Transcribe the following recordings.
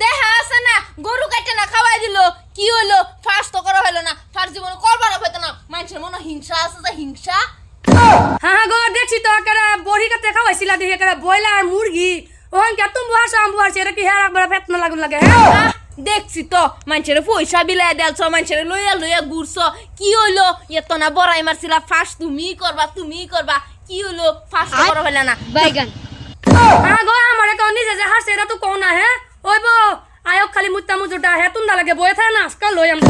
দেখা আছে না গরু কাটে না খাওয়াই দিল। কি হলো ফার্স্ট তো করা হলো না। ফার্স্ট জীবনে করবার হইতো না। মানুষের মনে হিংসা আছে যে হিংসা। হ্যাঁ হ্যাঁ গো দেখছি তো একেবারে বড়ি কাতে খাওয়াইছিলা দেখি একেবারে ব্রয়লার মুরগি। ওখান কে তুমি বুহার সাম বুহার এটা কি হ্যাঁ একবার ফেতনা লাগুন লাগে হ্যাঁ? দেখছি তো মানুষের পয়সা বিলাই দেলছ মানুষের লইয়া লইয়া ঘুরছ। কি হইল? এত না বড়াই মারছিলা ফার্স্ট তুমি করবা তুমি করবা। কি হইল? ফার্স্ট করা হলো না। বাইগান। হ্যাঁ গো আমার এখন নিজে যে হাসে এটা তো কও না হ্যাঁ? ওই বো আয়ক খালি মুত্তা মুজুটা হেতুন দা লাগে বয়ে থাকে না আজকাল লই আমি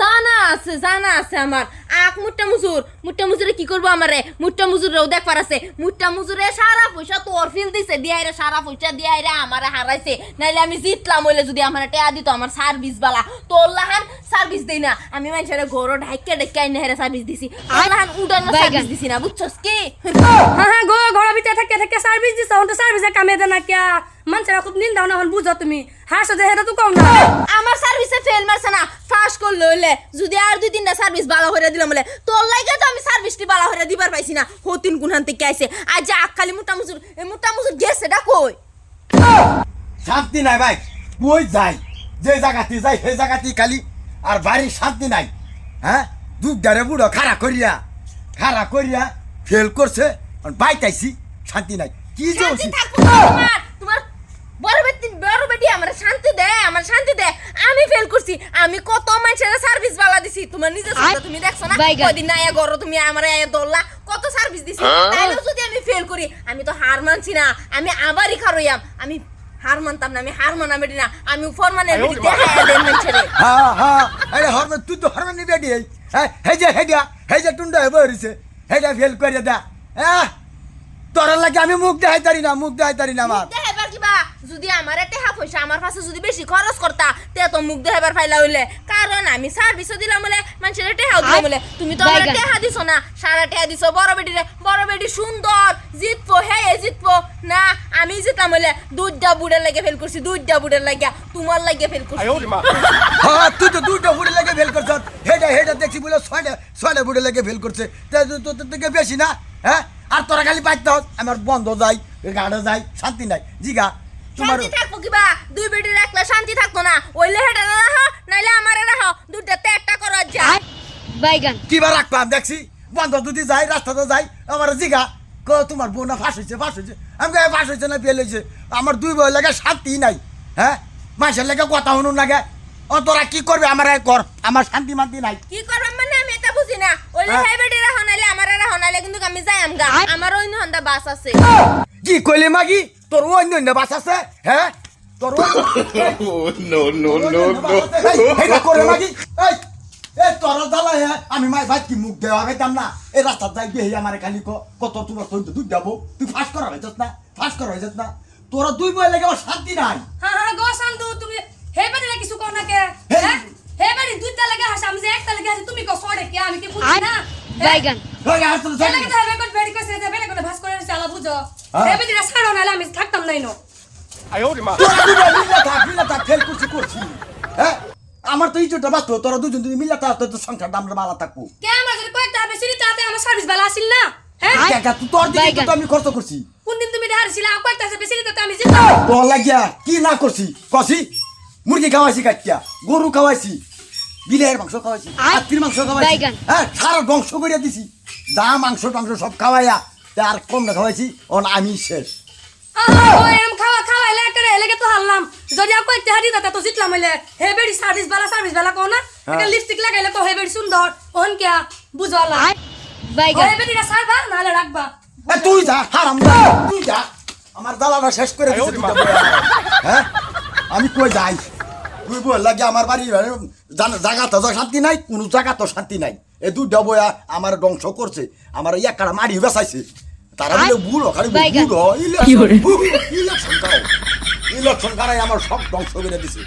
জানা আছে জানা আছে আমার। আক মুট্টা মুজুর মুট্টা মুজুরে কি করব আমারে? মুট্টা মুজুরেও দেখবার আছে। মুট্টা মুজুরে সারা পয়সা তোর ফিল দিছে দিয়াই রে সারা পয়সা দিয়াই রে আমারে হারাইছে। নাইলে আমি জিতলাম হইলে যদি আমার টেয়া দিত আমার সার্ভিস বালা। তোর লাহান সার্ভিস দেই না। আমি মানুষের ঘর ঢাইকে ঢাইকে আইনে হেরে সার্ভিস দিছি। লাহান উড়ানো সার্ভিস দিছি না বুঝছস কি? হ্যাঁ হ্যাঁ গো ঘরের ভিতরে থেকে থেকে সার্ভিস দিছ হন তো সার্ভিসে কামে দে না কিয়া। মানুষেরা খুব নিন্দা না হন বুঝো তুমি। হাসো যে এটা তো কও না। আমার সার্ভিসে ফেল মারছে না ফাঁস করলে হইলে। যদি আর দুই তিনটা সার্ভিস বালা হইরা দিলাম বলে তোর লাগে তো আমি সার্ভিসটি বালা হইরা দিবার পাইছি না। হতিন গুনহান থেকে আইছে। আর যা খালি মোটা মুসুর এই মোটা মুসুর গেছে ডাকই শান্তি নাই ভাই যাই। যে জায়গাতে যাই সেই জায়গাতে খালি আর বাড়ির শান্তি নাই। হ্যাঁ? দুধ দারে বুড়ো খাড়া করিয়া খাড়া করিয়া ফেল করছে বাইতাইছি শান্তি নাই। কি যে শান্তি হচ্ছে? থাকুক না তোমার। তোমার বড় বেটি বড় বেটি আমার শান্তি দে আমার শান্তি দে। আমি ফেল করছি আমি কত মানুষের সার্ভিস বালা দিছি। তোমার নিজের সাথে তুমি দেখছ না। কদিন না আয়া গরো তুমি আমার আয়া দল্লা কত সার্ভিস দিছি। তাইলেও যদি আমি ফেল করি আমি তো হার মানছি না আমি আবারই খারইয়াম আমি হার মানতাম না আমি হার মানা বেটি না আমি ফরমানের বেটি দেখা দেন মানুষের হ্যাঁ হ্যাঁ আরে হরমে তুই তো হরমে নিবে দি হ্যাঁ হে যে হেডিয়া হে যে টুন্ডা হেডা ফেল করে দা। হ্যাঁ তোর লাগে আমি মুখ দেখাই তারি না মুখ দেখাই তারি না আমার। যদি আমার টেহা পয়সা আমার পাশে যদি বেশি খরচ করতা তে তো মুখ দেখাইবার ফাইলা হইলে। কারণ আমি সার্ভিসও দিলাম বলে মানুষের টেহাও দিলাম বলে। তুমি তো আমার টেহা দিছো না সারা টেহা দিছো বড় বেটিরে বড় বেটি সুন্দর জিতবো হে জিতবো। না আমি জিতলাম বলে দুধটা বুড়ের লাগে ফেল করছি দুধটা বুড়ের লাগে। তোমার লাগে ফেল করছি। হ্যাঁ তুই তো দুটো বুড়ে লেগে ফেল করছ। হেডা হেডা দেখছি বলে ছয়টা ছয়টা বুড়ে লেগে ফেল করছে। তা তো- তো- তোর থেকে বেশি না হ্যাঁ? আর তোরা খালি পাইতে হস। আমার বন্ধ যাই গাড়ে যাই শান্তি নাই। জিগা। শান্তি থাকব কিবা দুই বেটি রাখলে শান্তি থাকতো না। ওইলে হেটা রাখো নাইলে আমারে রাখো। দুধটা একটা করো যা। বাইগান। কিবা রাখলাম দেখছি? বন্ধ যদি যাই রাস্তাতে যাই আমার জিগা ক তোমার বোন না ফাঁস হয়েছে ফাঁস হয়েছে আমি কই, ফাঁস হয়েছে না ফেল হয়েছে আমার দুই বই লাগে শান্তি নাই হ্যাঁ? মাসের লাগে কথা শুনুন লাগে ও তোরা কি করবে? আমার কর। আমার শান্তি মান্তি নাই। কি করবাম মানে আমি এটা বুঝি না। ওইলে হ্যাঁ। হে বেটি রাখো নাইলে আমারে রাখো নাইলে কিন্তু আমি যাই আমগা আমার অন্য হন্দা বাস আছে। কি কইলে মাগি? তোর অন্য অন্য বাস আছে হ্যাঁ তোর no, no, no. হেটা করে মাগি এই এই তোর জ্বালা হ্যাঁ আমি মাই ভাই কি মুখ দেওয়া না? এই রাস্তা যাই গিয়ে আমার খালি ক কত তোমার তুই দুধ যাব তুই ফাঁস করা হয়েছ না? ফাঁস করা হয়েছ না? তোরা দুই বই লাগে আমার শান্তি নাই। হ্যাঁ হ্যাঁ গো শান্তু তুমি হে বাড়ি লাগে কিছু না কে? হ্যাঁ? হে বাড়ি দুইটা লাগে হাসা আমি যে একটা লাগে হাসি তুমি কো সরে কে? আমি কি বুঝি না? বাইগান আর বুঝো? হ্যাঁ। হে বেটি ছাড়ো নালে আমি থাকতাম নাই নো। তোরা দুজন মিলে থাক মিলে থাক ফেল করছি করছি। হ্যাঁ? আমার তো ইজ্জতটা বাঁচতো তোরা দুজন যদি মিলে থাক তোর সংসার দামটা ভালো থাকব। কে আমার যদি কয়েকটা বেশি তাতে আমার সার্ভিস ভালো আসিল না? হ্যাঁ? কাকা তুই তোর দিকে তো আমি খরচ করছি। কোন দিন তুমি হারছিলা কয়েকটা বেশি আমি জিতলাম তোর লাগিয়া কি না করছি? কছি? মুরগি খাওয়াইছি কাটিয়া গরু খাওয়াইছি বিলের মাংস খাওয়াইছি হাতির মাংস খাওয়াইছি। হ্যাঁ সারা ধ্বংস করে দিছি। যা মাংস টাংস সব খাওয়াইয়া আর কম না খাওয়াইছি ওন আমি শেষ। খাওয়া খাওয়াইলে এলাকে তো হারলাম। যদি আর কয়েকটা হারি তাতে তো জিতলাম হইলে হে বেড়ি সার্ভিস বালা সার্ভিস বালা কও না। একটা লিপস্টিক লাগাইলে তো হে বেড়ি সুন্দর ওহন কিয়া বুঝওয়ালা বাইগান হে বেটিটা সারবা নাহলে রাখবা। এ তুই যা হারাম যা তুই যা। আমার শেষ করে। হ্যাঁ? আমি কই যাই? তুই বল লাগে আমার বাড়ি জায়গা তো শান্তি নাই কোনো জায়গা তো শান্তি নাই। এই দুইটা বয়া আমার ধ্বংস করছে। আমার ইয়া কারা মারি বেসাইছে তারা বলে বুড়ো খালি ভুল বুড়ো ইলেকশন ইলেকশন কারাই আমার সব ধ্বংস করে দিছে।